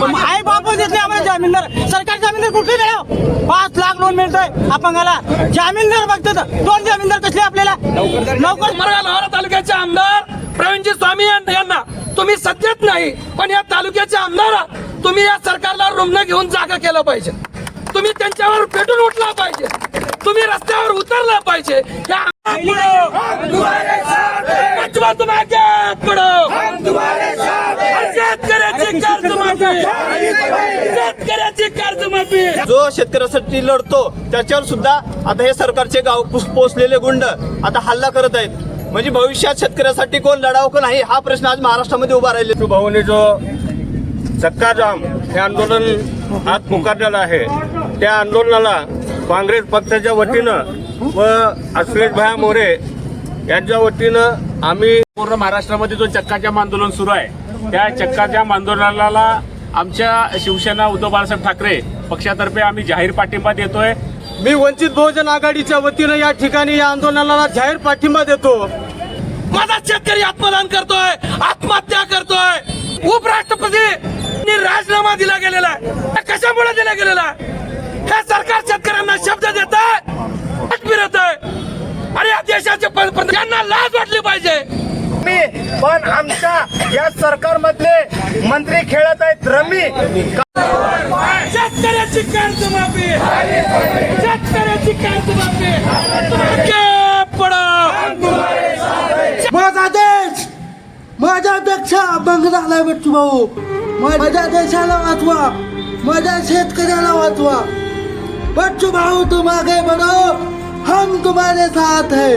आई बाप देते आम्हाला जामीनदार सरकारी जामीनदार कुठे मिळाव पाच लाख लोन मिळतोय अपंगाला. जामीनदार बघतो दोन जामीनदार कसले आपल्याला? लवकर तालुक्याचे आमदार प्रवीणजी स्वामी यांना तुम्ही सत्तेत नाही पण या तालुक्याचे आमदार. तुम्ही या सरकारला रुग्ण घेऊन जागा केलं पाहिजे. तुम्ही त्यांच्यावर पेटून उठला पाहिजे. तुम्ही रस्त्यावर उतरला पाहिजे. या बचवा तुम आगे पडो शेतकऱ्याची कर्जमाफी शेतकऱ्याची कर्जमाफी. जो शेतकऱ्यासाठी लढतो त्याच्यावर सुद्धा आता हे सरकारचे गाव पोचलेले गुंड आता हल्ला करत आहेत. म्हणजे भविष्यात शेतकऱ्यासाठी कोण लढावं का नाही हा प्रश्न आज महाराष्ट्रामध्ये उभा राहिले भाऊने जो चक्का जाम हे आंदोलन आज पुकारलेलं आहे त्या आंदोलनाला काँग्रेस पक्षाच्या वतीनं व अश्लेष भाया मोरे यांच्या वतीनं आम्ही पूर्ण महाराष्ट्रामध्ये जो चक्काजाम आंदोलन सुरू आहे त्या चक्काजाम आंदोलनाला आमच्या शिवसेना उद्धव बाळासाहेब ठाकरे पक्षातर्फे आम्ही जाहीर पाठिंबा देतोय. मी वंचित बहुजन आघाडीच्या वतीनं या ठिकाणी या आंदोलनाला जाहीर पाठिंबा देतो. माझा शेतकरी आत्मदान करतोय आत्महत्या करतोय. उपराष्ट्रपती राजीनामा दिला गेलेला आहे. हा कशामुळे दिला गेलेला आहे? हे सरकार शेतकऱ्यांना शब्द देत आहे अरे या देशाचे पंतप्रधान यांना लाज वाटली पाहिजे. पण आमच्या या सरकारमधले मंत्री खेळत आहेत रमी. शेतकऱ्याची कर्जमाफी शेतकऱ्याची कर्जमाफी माझा देश माझ्यापेक्षा बंग झालाय बच्चू भाऊ. माझ्या देशाला वाचवा माझ्या शेतकऱ्याला वाचवा. बच्चू भाऊ तुम आगे बढ़ो हम तुम्हारे साथ है.